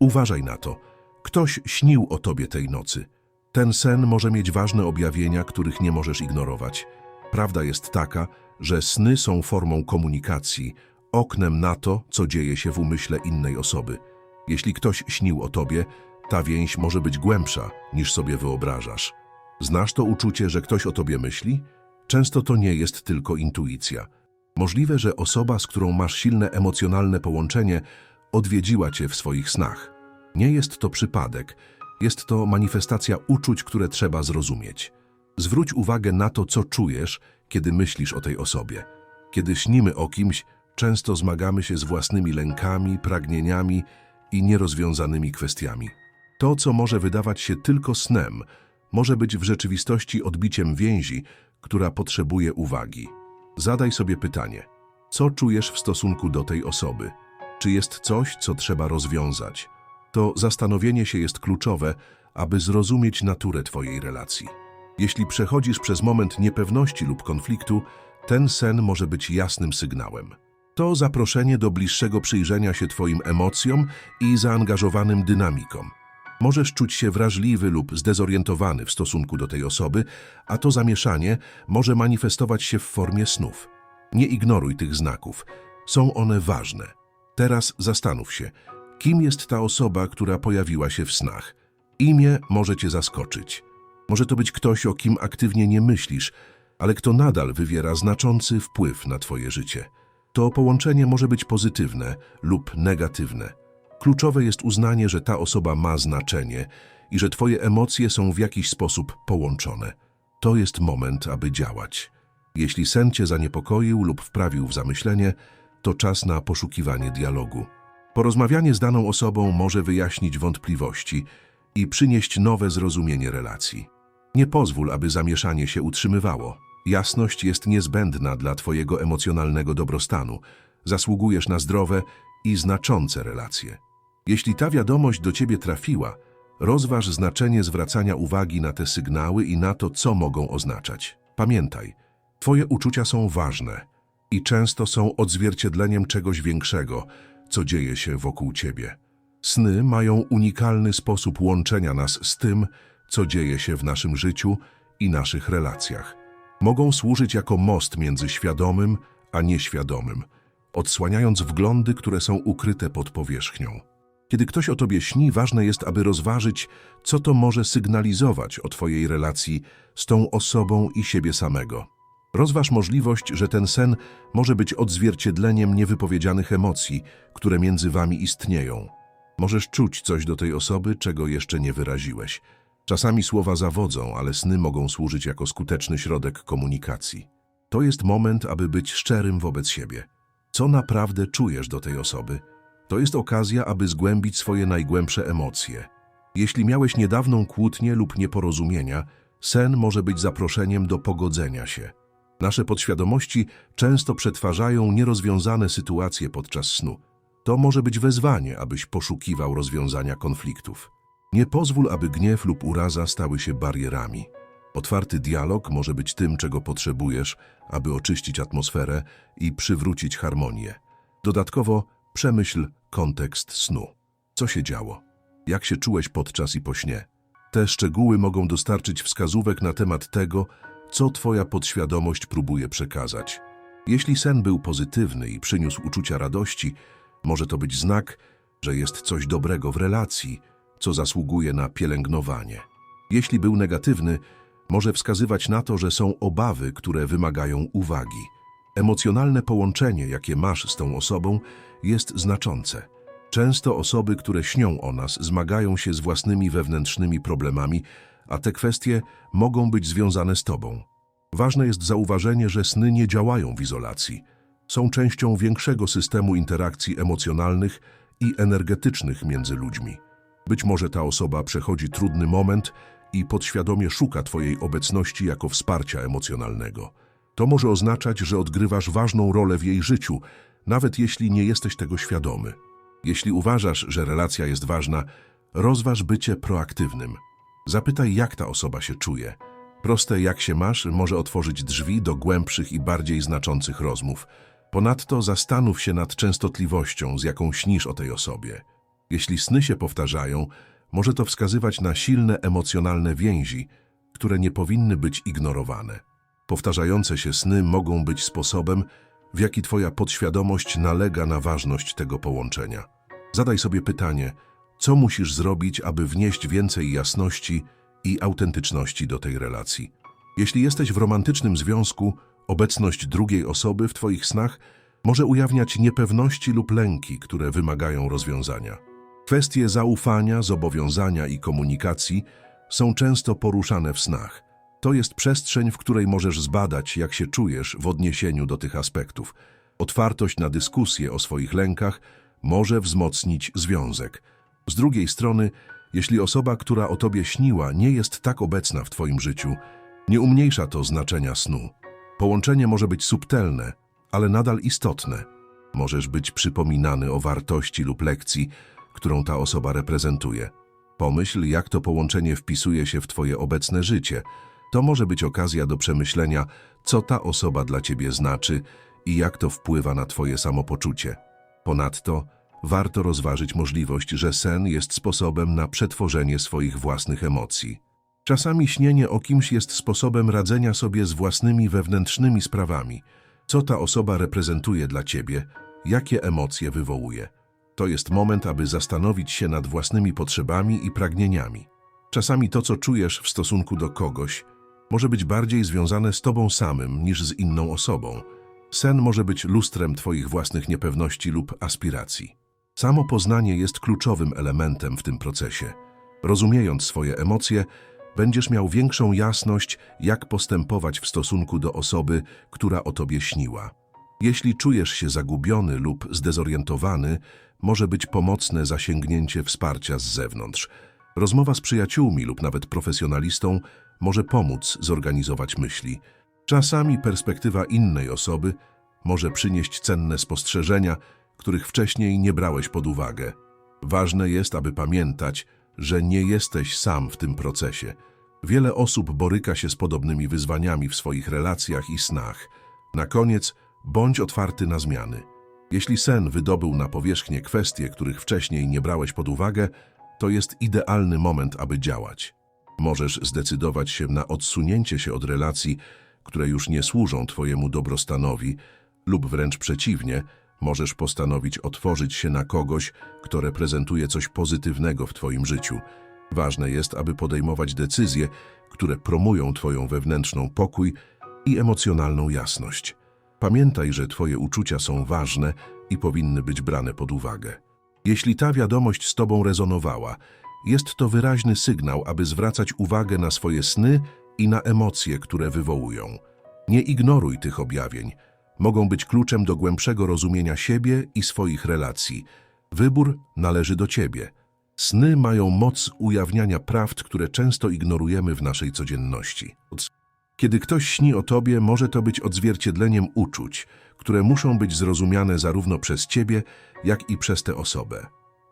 Uważaj na to. Ktoś śnił o tobie tej nocy. Ten sen może mieć ważne objawienia, których nie możesz ignorować. Prawda jest taka, że sny są formą komunikacji, oknem na to, co dzieje się w umyśle innej osoby. Jeśli ktoś śnił o tobie, ta więź może być głębsza, niż sobie wyobrażasz. Znasz to uczucie, że ktoś o tobie myśli? Często to nie jest tylko intuicja. Możliwe, że osoba, z którą masz silne emocjonalne połączenie, odwiedziła cię w swoich snach. Nie jest to przypadek, jest to manifestacja uczuć, które trzeba zrozumieć. Zwróć uwagę na to, co czujesz, kiedy myślisz o tej osobie. Kiedy śnimy o kimś, często zmagamy się z własnymi lękami, pragnieniami i nierozwiązanymi kwestiami. To, co może wydawać się tylko snem, może być w rzeczywistości odbiciem więzi, która potrzebuje uwagi. Zadaj sobie pytanie: co czujesz w stosunku do tej osoby? Czy jest coś, co trzeba rozwiązać? To zastanowienie się jest kluczowe, aby zrozumieć naturę Twojej relacji. Jeśli przechodzisz przez moment niepewności lub konfliktu, ten sen może być jasnym sygnałem. To zaproszenie do bliższego przyjrzenia się Twoim emocjom i zaangażowanym dynamikom. Możesz czuć się wrażliwy lub zdezorientowany w stosunku do tej osoby, a to zamieszanie może manifestować się w formie snów. Nie ignoruj tych znaków. Są one ważne. Teraz zastanów się, kim jest ta osoba, która pojawiła się w snach. Imię może cię zaskoczyć. Może to być ktoś, o kim aktywnie nie myślisz, ale kto nadal wywiera znaczący wpływ na twoje życie. To połączenie może być pozytywne lub negatywne. Kluczowe jest uznanie, że ta osoba ma znaczenie i że twoje emocje są w jakiś sposób połączone. To jest moment, aby działać. Jeśli sen cię zaniepokoił lub wprawił w zamyślenie, to czas na poszukiwanie dialogu. Porozmawianie z daną osobą może wyjaśnić wątpliwości i przynieść nowe zrozumienie relacji. Nie pozwól, aby zamieszanie się utrzymywało. Jasność jest niezbędna dla Twojego emocjonalnego dobrostanu. Zasługujesz na zdrowe i znaczące relacje. Jeśli ta wiadomość do Ciebie trafiła, rozważ znaczenie zwracania uwagi na te sygnały i na to, co mogą oznaczać. Pamiętaj, Twoje uczucia są ważne i często są odzwierciedleniem czegoś większego, co dzieje się wokół Ciebie. Sny mają unikalny sposób łączenia nas z tym, co dzieje się w naszym życiu i naszych relacjach. Mogą służyć jako most między świadomym a nieświadomym, odsłaniając wglądy, które są ukryte pod powierzchnią. Kiedy ktoś o tobie śni, ważne jest, aby rozważyć, co to może sygnalizować o twojej relacji z tą osobą i siebie samego. Rozważ możliwość, że ten sen może być odzwierciedleniem niewypowiedzianych emocji, które między wami istnieją. Możesz czuć coś do tej osoby, czego jeszcze nie wyraziłeś. Czasami słowa zawodzą, ale sny mogą służyć jako skuteczny środek komunikacji. To jest moment, aby być szczerym wobec siebie. Co naprawdę czujesz do tej osoby? To jest okazja, aby zgłębić swoje najgłębsze emocje. Jeśli miałeś niedawną kłótnię lub nieporozumienia, sen może być zaproszeniem do pogodzenia się. Nasze podświadomości często przetwarzają nierozwiązane sytuacje podczas snu. To może być wezwanie, abyś poszukiwał rozwiązania konfliktów. Nie pozwól, aby gniew lub uraza stały się barierami. Otwarty dialog może być tym, czego potrzebujesz, aby oczyścić atmosferę i przywrócić harmonię. Dodatkowo przemyśl kontekst snu. Co się działo? Jak się czułeś podczas i po śnie? Te szczegóły mogą dostarczyć wskazówek na temat tego, co Twoja podświadomość próbuje przekazać. Jeśli sen był pozytywny i przyniósł uczucia radości, może to być znak, że jest coś dobrego w relacji, co zasługuje na pielęgnowanie. Jeśli był negatywny, może wskazywać na to, że są obawy, które wymagają uwagi. Emocjonalne połączenie, jakie masz z tą osobą, jest znaczące. Często osoby, które śnią o nas, zmagają się z własnymi wewnętrznymi problemami, a te kwestie mogą być związane z tobą. Ważne jest zauważenie, że sny nie działają w izolacji. Są częścią większego systemu interakcji emocjonalnych i energetycznych między ludźmi. Być może ta osoba przechodzi trudny moment i podświadomie szuka Twojej obecności jako wsparcia emocjonalnego. To może oznaczać, że odgrywasz ważną rolę w jej życiu, nawet jeśli nie jesteś tego świadomy. Jeśli uważasz, że relacja jest ważna, rozważ bycie proaktywnym. Zapytaj, jak ta osoba się czuje. Proste jak się masz może otworzyć drzwi do głębszych i bardziej znaczących rozmów. Ponadto zastanów się nad częstotliwością, z jaką śnisz o tej osobie. Jeśli sny się powtarzają, może to wskazywać na silne emocjonalne więzi, które nie powinny być ignorowane. Powtarzające się sny mogą być sposobem, w jaki Twoja podświadomość nalega na ważność tego połączenia. Zadaj sobie pytanie, co musisz zrobić, aby wnieść więcej jasności i autentyczności do tej relacji. Jeśli jesteś w romantycznym związku, obecność drugiej osoby w Twoich snach może ujawniać niepewności lub lęki, które wymagają rozwiązania. Kwestie zaufania, zobowiązania i komunikacji są często poruszane w snach. To jest przestrzeń, w której możesz zbadać, jak się czujesz w odniesieniu do tych aspektów. Otwartość na dyskusję o swoich lękach może wzmocnić związek. Z drugiej strony, jeśli osoba, która o tobie śniła, nie jest tak obecna w twoim życiu, nie umniejsza to znaczenia snu. Połączenie może być subtelne, ale nadal istotne. Możesz być przypominany o wartości lub lekcji, którą ta osoba reprezentuje. Pomyśl, jak to połączenie wpisuje się w Twoje obecne życie. To może być okazja do przemyślenia, co ta osoba dla Ciebie znaczy i jak to wpływa na Twoje samopoczucie. Ponadto, warto rozważyć możliwość, że sen jest sposobem na przetworzenie swoich własnych emocji. Czasami śnienie o kimś jest sposobem radzenia sobie z własnymi wewnętrznymi sprawami. Co ta osoba reprezentuje dla Ciebie, jakie emocje wywołuje. To jest moment, aby zastanowić się nad własnymi potrzebami i pragnieniami. Czasami to, co czujesz w stosunku do kogoś, może być bardziej związane z tobą samym niż z inną osobą. Sen może być lustrem twoich własnych niepewności lub aspiracji. Samo poznanie jest kluczowym elementem w tym procesie. Rozumiejąc swoje emocje, będziesz miał większą jasność, jak postępować w stosunku do osoby, która o tobie śniła. Jeśli czujesz się zagubiony lub zdezorientowany, może być pomocne zasięgnięcie wsparcia z zewnątrz. Rozmowa z przyjaciółmi lub nawet profesjonalistą może pomóc zorganizować myśli. Czasami perspektywa innej osoby może przynieść cenne spostrzeżenia, których wcześniej nie brałeś pod uwagę. Ważne jest, aby pamiętać, że nie jesteś sam w tym procesie. Wiele osób boryka się z podobnymi wyzwaniami w swoich relacjach i snach. Na koniec, bądź otwarty na zmiany. Jeśli sen wydobył na powierzchnię kwestie, których wcześniej nie brałeś pod uwagę, to jest idealny moment, aby działać. Możesz zdecydować się na odsunięcie się od relacji, które już nie służą Twojemu dobrostanowi, lub wręcz przeciwnie, możesz postanowić otworzyć się na kogoś, kto reprezentuje coś pozytywnego w Twoim życiu. Ważne jest, aby podejmować decyzje, które promują Twoją wewnętrzną pokój i emocjonalną jasność. Pamiętaj, że Twoje uczucia są ważne i powinny być brane pod uwagę. Jeśli ta wiadomość z Tobą rezonowała, jest to wyraźny sygnał, aby zwracać uwagę na swoje sny i na emocje, które wywołują. Nie ignoruj tych objawień. Mogą być kluczem do głębszego rozumienia siebie i swoich relacji. Wybór należy do Ciebie. Sny mają moc ujawniania prawd, które często ignorujemy w naszej codzienności. Kiedy ktoś śni o Tobie, może to być odzwierciedleniem uczuć, które muszą być zrozumiane zarówno przez Ciebie, jak i przez tę osobę.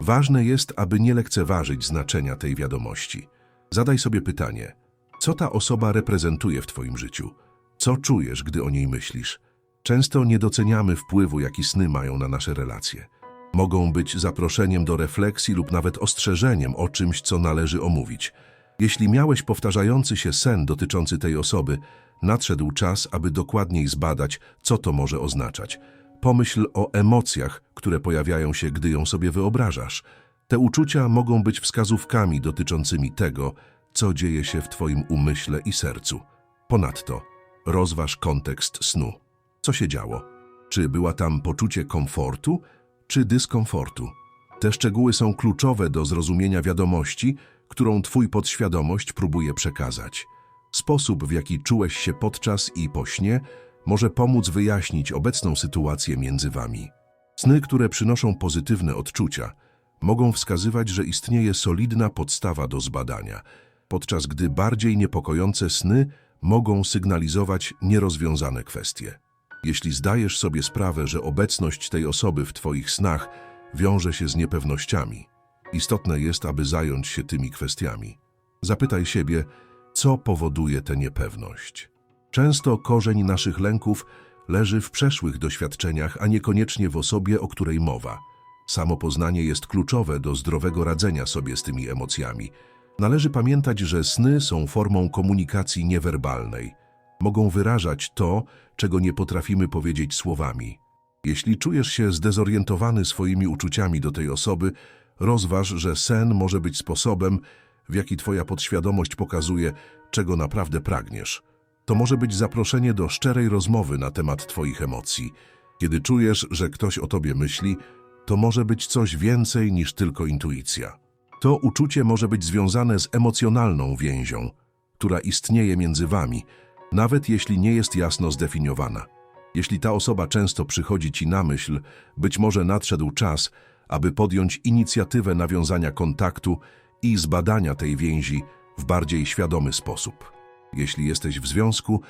Ważne jest, aby nie lekceważyć znaczenia tej wiadomości. Zadaj sobie pytanie, co ta osoba reprezentuje w Twoim życiu? Co czujesz, gdy o niej myślisz? Często nie doceniamy wpływu, jaki sny mają na nasze relacje. Mogą być zaproszeniem do refleksji lub nawet ostrzeżeniem o czymś, co należy omówić. Jeśli miałeś powtarzający się sen dotyczący tej osoby, nadszedł czas, aby dokładniej zbadać, co to może oznaczać. Pomyśl o emocjach, które pojawiają się, gdy ją sobie wyobrażasz. Te uczucia mogą być wskazówkami dotyczącymi tego, co dzieje się w Twoim umyśle i sercu. Ponadto, rozważ kontekst snu. Co się działo? Czy była tam poczucie komfortu, czy dyskomfortu? Te szczegóły są kluczowe do zrozumienia wiadomości, którą Twój podświadomość próbuje przekazać. Sposób, w jaki czułeś się podczas i po śnie, może pomóc wyjaśnić obecną sytuację między Wami. Sny, które przynoszą pozytywne odczucia, mogą wskazywać, że istnieje solidna podstawa do zbadania, podczas gdy bardziej niepokojące sny mogą sygnalizować nierozwiązane kwestie. Jeśli zdajesz sobie sprawę, że obecność tej osoby w Twoich snach wiąże się z niepewnościami, istotne jest, aby zająć się tymi kwestiami. Zapytaj siebie, co powoduje tę niepewność. Często korzeń naszych lęków leży w przeszłych doświadczeniach, a niekoniecznie w osobie, o której mowa. Samopoznanie jest kluczowe do zdrowego radzenia sobie z tymi emocjami. Należy pamiętać, że sny są formą komunikacji niewerbalnej. Mogą wyrażać to, czego nie potrafimy powiedzieć słowami. Jeśli czujesz się zdezorientowany swoimi uczuciami do tej osoby, rozważ, że sen może być sposobem, w jaki twoja podświadomość pokazuje, czego naprawdę pragniesz. To może być zaproszenie do szczerej rozmowy na temat twoich emocji. Kiedy czujesz, że ktoś o tobie myśli, to może być coś więcej niż tylko intuicja. To uczucie może być związane z emocjonalną więzią, która istnieje między wami, nawet jeśli nie jest jasno zdefiniowana. Jeśli ta osoba często przychodzi ci na myśl, być może nadszedł czas, aby podjąć inicjatywę nawiązania kontaktu i zbadania tej więzi w bardziej świadomy sposób. Jeśli jesteś w związku,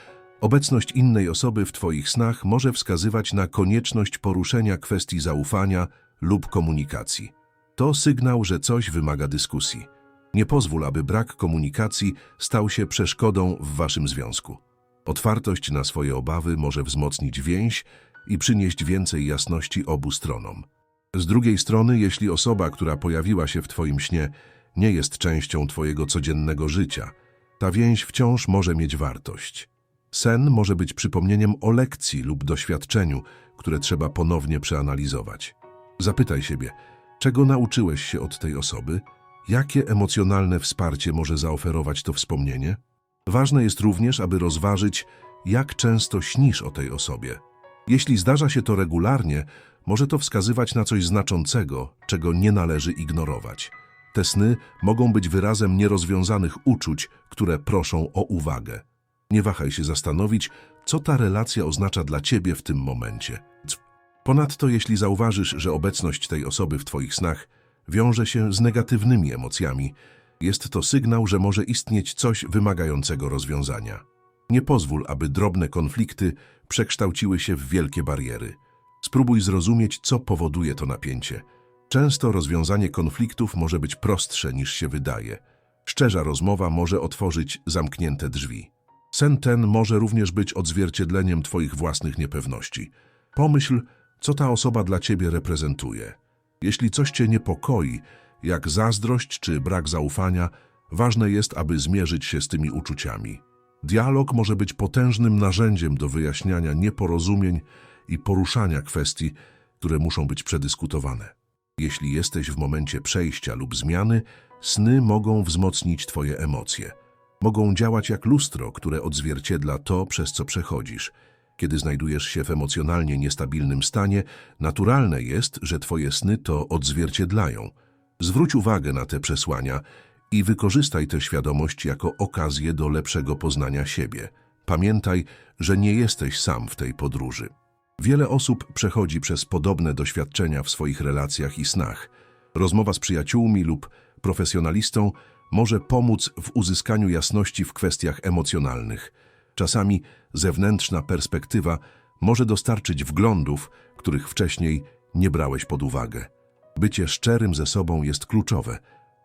obecność innej osoby w Twoich snach może wskazywać na konieczność poruszenia kwestii zaufania lub komunikacji. To sygnał, że coś wymaga dyskusji. Nie pozwól, aby brak komunikacji stał się przeszkodą w Waszym związku. Otwartość na swoje obawy może wzmocnić więź i przynieść więcej jasności obu stronom. Z drugiej strony, jeśli osoba, która pojawiła się w Twoim śnie, nie jest częścią Twojego codziennego życia, ta więź wciąż może mieć wartość. Sen może być przypomnieniem o lekcji lub doświadczeniu, które trzeba ponownie przeanalizować. Zapytaj siebie, czego nauczyłeś się od tej osoby? Jakie emocjonalne wsparcie może zaoferować to wspomnienie? Ważne jest również, aby rozważyć, jak często śnisz o tej osobie. Jeśli zdarza się to regularnie, może to wskazywać na coś znaczącego, czego nie należy ignorować. Te sny mogą być wyrazem nierozwiązanych uczuć, które proszą o uwagę. Nie wahaj się zastanowić, co ta relacja oznacza dla ciebie w tym momencie. Ponadto, jeśli zauważysz, że obecność tej osoby w twoich snach wiąże się z negatywnymi emocjami, jest to sygnał, że może istnieć coś wymagającego rozwiązania. Nie pozwól, aby drobne konflikty przekształciły się w wielkie bariery. Spróbuj zrozumieć, co powoduje to napięcie. Często rozwiązanie konfliktów może być prostsze niż się wydaje. Szczerza rozmowa może otworzyć zamknięte drzwi. Sen ten może również być odzwierciedleniem Twoich własnych niepewności. Pomyśl, co ta osoba dla Ciebie reprezentuje. Jeśli coś Cię niepokoi, jak zazdrość czy brak zaufania, ważne jest, aby zmierzyć się z tymi uczuciami. Dialog może być potężnym narzędziem do wyjaśniania nieporozumień i poruszania kwestii, które muszą być przedyskutowane. Jeśli jesteś w momencie przejścia lub zmiany, sny mogą wzmocnić Twoje emocje. Mogą działać jak lustro, które odzwierciedla to, przez co przechodzisz. Kiedy znajdujesz się w emocjonalnie niestabilnym stanie, naturalne jest, że Twoje sny to odzwierciedlają. Zwróć uwagę na te przesłania i wykorzystaj tę świadomość jako okazję do lepszego poznania siebie. Pamiętaj, że nie jesteś sam w tej podróży. Wiele osób przechodzi przez podobne doświadczenia w swoich relacjach i snach. Rozmowa z przyjaciółmi lub profesjonalistą może pomóc w uzyskaniu jasności w kwestiach emocjonalnych. Czasami zewnętrzna perspektywa może dostarczyć wglądów, których wcześniej nie brałeś pod uwagę. Bycie szczerym ze sobą jest kluczowe.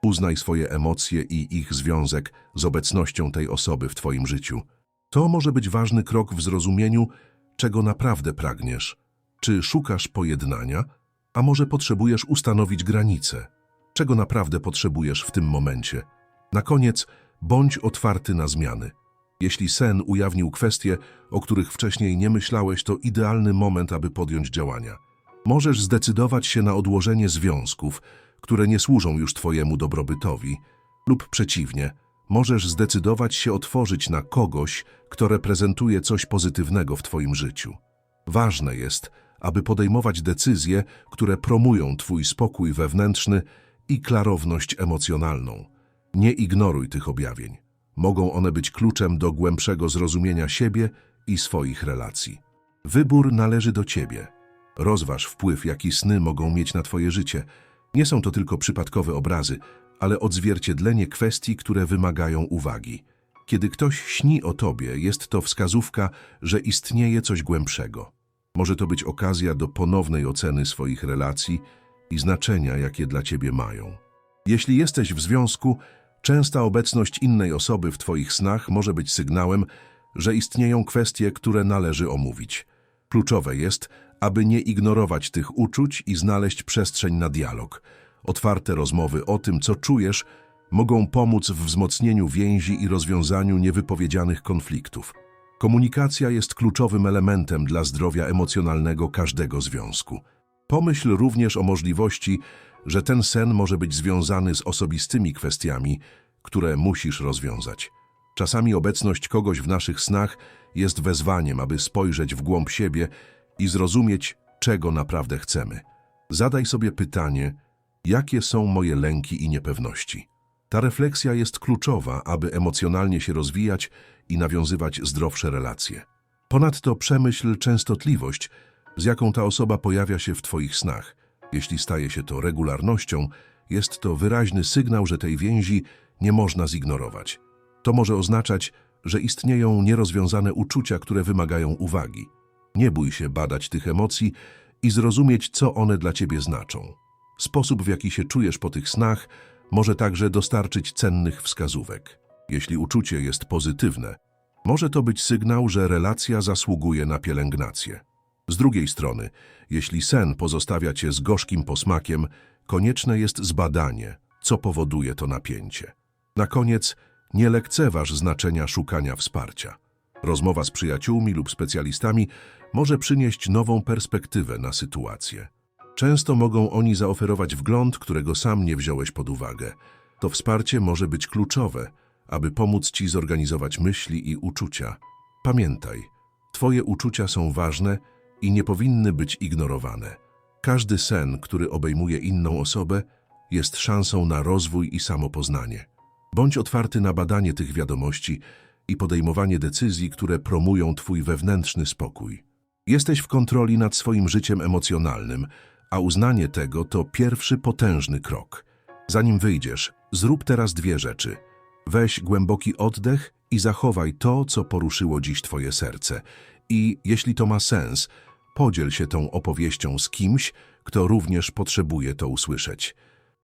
Uznaj swoje emocje i ich związek z obecnością tej osoby w Twoim życiu. To może być ważny krok w zrozumieniu, czego naprawdę pragniesz. Czy szukasz pojednania, a może potrzebujesz ustanowić granice? Czego naprawdę potrzebujesz w tym momencie? Na koniec, bądź otwarty na zmiany. Jeśli sen ujawnił kwestie, o których wcześniej nie myślałeś, to idealny moment, aby podjąć działania. Możesz zdecydować się na odłożenie związków, które nie służą już Twojemu dobrobytowi, lub przeciwnie, możesz zdecydować się otworzyć na kogoś, kto reprezentuje coś pozytywnego w Twoim życiu. Ważne jest, aby podejmować decyzje, które promują Twój spokój wewnętrzny i klarowność emocjonalną. Nie ignoruj tych objawień. Mogą one być kluczem do głębszego zrozumienia siebie i swoich relacji. Wybór należy do Ciebie. Rozważ wpływ, jaki sny mogą mieć na Twoje życie. Nie są to tylko przypadkowe obrazy, ale odzwierciedlenie kwestii, które wymagają uwagi. Kiedy ktoś śni o Tobie, jest to wskazówka, że istnieje coś głębszego. Może to być okazja do ponownej oceny swoich relacji i znaczenia, jakie dla Ciebie mają. Jeśli jesteś w związku, częsta obecność innej osoby w Twoich snach może być sygnałem, że istnieją kwestie, które należy omówić. Kluczowe jest, aby nie ignorować tych uczuć i znaleźć przestrzeń na dialog. Otwarte rozmowy o tym, co czujesz, mogą pomóc w wzmocnieniu więzi i rozwiązaniu niewypowiedzianych konfliktów. Komunikacja jest kluczowym elementem dla zdrowia emocjonalnego każdego związku. Pomyśl również o możliwości, że ten sen może być związany z osobistymi kwestiami, które musisz rozwiązać. Czasami obecność kogoś w naszych snach jest wezwaniem, aby spojrzeć w głąb siebie i zrozumieć, czego naprawdę chcemy. Zadaj sobie pytanie, jakie są moje lęki i niepewności. Ta refleksja jest kluczowa, aby emocjonalnie się rozwijać i nawiązywać zdrowsze relacje. Ponadto przemyśl częstotliwość, z jaką ta osoba pojawia się w Twoich snach. Jeśli staje się to regularnością, jest to wyraźny sygnał, że tej więzi nie można zignorować. To może oznaczać, że istnieją nierozwiązane uczucia, które wymagają uwagi. Nie bój się badać tych emocji i zrozumieć, co one dla Ciebie znaczą. Sposób, w jaki się czujesz po tych snach, może także dostarczyć cennych wskazówek. Jeśli uczucie jest pozytywne, może to być sygnał, że relacja zasługuje na pielęgnację. Z drugiej strony, jeśli sen pozostawia cię z gorzkim posmakiem, konieczne jest zbadanie, co powoduje to napięcie. Na koniec, nie lekceważ znaczenia szukania wsparcia. Rozmowa z przyjaciółmi lub specjalistami może przynieść nową perspektywę na sytuację. Często mogą oni zaoferować wgląd, którego sam nie wziąłeś pod uwagę. To wsparcie może być kluczowe, aby pomóc ci zorganizować myśli i uczucia. Pamiętaj, twoje uczucia są ważne i nie powinny być ignorowane. Każdy sen, który obejmuje inną osobę, jest szansą na rozwój i samopoznanie. Bądź otwarty na badanie tych wiadomości i podejmowanie decyzji, które promują twój wewnętrzny spokój. Jesteś w kontroli nad swoim życiem emocjonalnym, a uznanie tego to pierwszy potężny krok. Zanim wyjdziesz, zrób teraz dwie rzeczy. Weź głęboki oddech i zachowaj to, co poruszyło dziś twoje serce. I, jeśli to ma sens, podziel się tą opowieścią z kimś, kto również potrzebuje to usłyszeć.